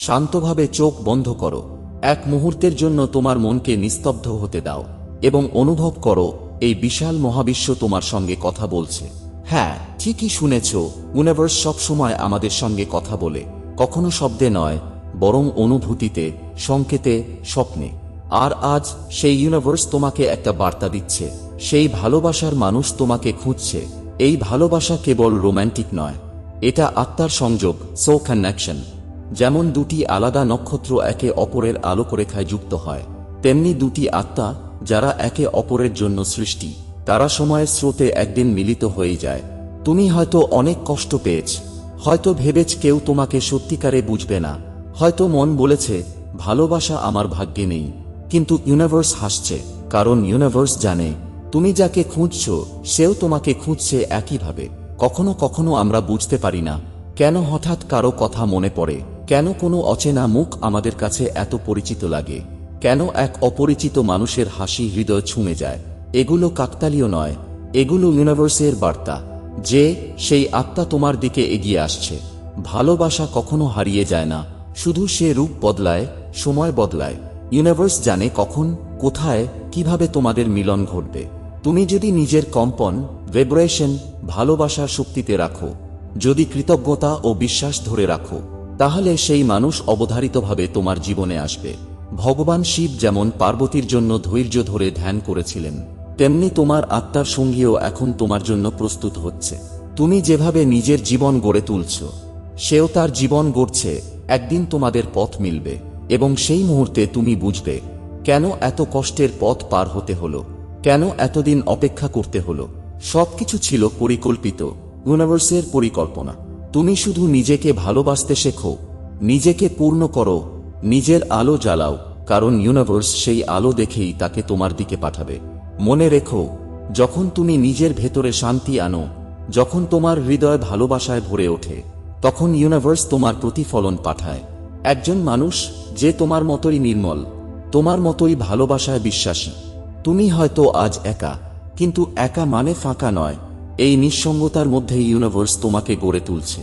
শান্তভাবে চোখ বন্ধ করো। এক মুহূর্তের জন্য তোমার মনকে নিস্তব্ধ হতে দাও এবং অনুভব করো, এই বিশাল মহাবিশ্ব তোমার সঙ্গে কথা বলছে। হ্যাঁ ঠিকই শুনেছ ইউনিভার্স সবসময় আমাদের সঙ্গে কথা বলে। কখনো শব্দে নয়, বরং অনুভূতিতে, সংকেতে, স্বপ্নে। আর আজ সেই ইউনিভার্স তোমাকে একটা বার্তা দিচ্ছে। সেই ভালোবাসার মানুষ তোমাকে খুঁজছে। এই ভালোবাসা কেবল রোম্যান্টিক নয়। এটা আত্মার সংযোগ সো কানেকশন যেমন দুটি আলাদা নক্ষত্র একে অপরের আলোকরেখায় যুক্ত হয়, তেমনি দুটি আত্মা যারা একে অপরের জন্য সৃষ্টি, তারা সময়ের স্রোতে একদিন মিলিত হয়ে যায়। তুমি হয়তো অনেক কষ্ট পেয়েছ, হয়তো ভেবেছ কেউ তোমাকে সত্যিকারে বুঝবে না, হয়তো মন বলেছে, ভালোবাসা আমার ভাগ্যে নেই। কিন্তু ইউনিভার্স হাসছে, কারণ ইউনিভার্স জানে, তুমি যাকে খুঁজছ, সেও তোমাকে খুঁজছে একইভাবে। কখনো কখনো আমরা বুঝতে পারি না, কেন হঠাৎ কারও কথা মনে পড়ে। কেন কোনো অচেনা মুখ আমাদের কাছে এত পরিচিত লাগে? কেন এক অপরিচিত মানুষের হাসি হৃদয় ছুঁয়ে যায়? এগুলো কাকতালীয় নয়, এগুলো ইউনিভার্সের বার্তা, যে সেই আত্মা তোমার দিকে এগিয়ে আসছে। ভালোবাসা কখনো হারিয়ে যায় না, শুধু সে রূপ বদলায়, সময় বদলায়। ইউনিভার্স জানে কখন, কোথায়, কীভাবে তোমাদের মিলন ঘটবে। তুমি যদি নিজের কম্পন ভাইব্রেশন ভালোবাসার শক্তিতে রাখো, যদি কৃতজ্ঞতা ও বিশ্বাস ধরে রাখো তাহলে সেই মানুষ অবধারিতভাবে তোমার জীবনে আসবে। ভগবান শিব যেমন পার্বতীর জন্য ধৈর্য ধরে ধ্যান করেছিলেন, তেমনি তোমার আত্মার সঙ্গীও এখন তোমার জন্য প্রস্তুত হচ্ছে। তুমি যেভাবে নিজের জীবন গড়ে তুলছ, সেও তার জীবন গড়ছে, একদিন তোমাদের পথ মিলবে এবং সেই মুহূর্তে তুমি বুঝবে কেন এত কষ্টের পথ পার হতে হলো, কেন এতদিন অপেক্ষা করতে হলো। সবকিছু ছিল পরিকল্পিত ইউনিভার্সের পরিকল্পনা। তুমি শুধু নিজেকে ভালোবাসতে শেখো, নিজেকে পূর্ণ করো, নিজের আলো জ্বালাও, কারণ ইউনিভার্স সেই আলো দেখেই তাকে তোমার দিকে পাঠাবে। মনে রেখো, যখন তুমি নিজের ভেতরে শান্তি আনো, যখন তোমার হৃদয় ভালোবাসায় ভরে ওঠে, তখন ইউনিভার্স তোমার প্রতিফলন পাঠায়। একজন মানুষ যে তোমার মতোই নির্মল, তোমার মতোই ভালোবাসায় বিশ্বাসী। তুমি হয়তো আজ একা, কিন্তু একা মানে ফাঁকা নয়। এই নিঃসঙ্গতার মধ্যে ইউনিভার্স তোমাকে গড়ে তুলছে।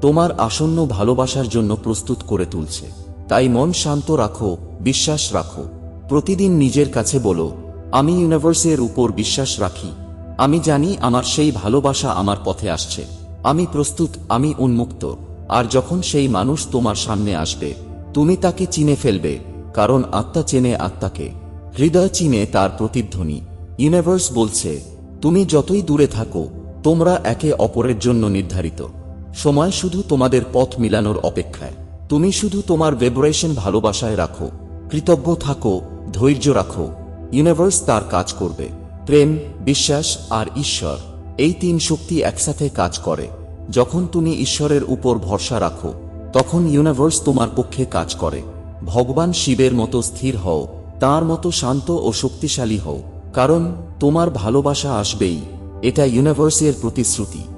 তোমার আসন্ন ভালোবাসার জন্য প্রস্তুত করে তুলছে। তাই মন শান্ত রাখো, বিশ্বাস রাখো। প্রতিদিন নিজের কাছে বলো, আমি ইউনিভার্সের উপর বিশ্বাস রাখি। আমি জানি আমার সেই ভালোবাসা আমার পথে আসছে। আমি প্রস্তুত, আমি উন্মুক্ত। আর যখন সেই মানুষ তোমার সামনে আসবে, তুমি তাকে চিনে ফেলবে, কারণ আত্মা চেনে আত্মাকে। হৃদয় চিনে তার প্রতিধ্বনি। ইউনিভার্স বলছে, তুমি যতই দূরে থাকো তোমরা একে অপরের জন্য নির্ধারিত। সময় শুধু তোমাদের পথ মিলানোর অপেক্ষায়। তুমি শুধু তোমার ভেবরেশন ভালোবাসায় রাখো। কৃতজ্ঞ থাকো, ধৈর্য রাখো। ইউনিভার্স তার কাজ করবে। প্রেম, বিশ্বাস আর ঈশ্বর, এই তিন শক্তি একসাথে কাজ করে। যখন তুমি ঈশ্বরের উপর ভরসা রাখো, তখন ইউনিভার্স তোমার পক্ষে কাজ করে। ভগবান শিবের মতো স্থির হও, তার মতো শান্ত ও শক্তিশালী হও, কারণ তোমার ভালোবাসা আসবেই। এটা ইউনিভার্সের প্রতিশ্রুতি।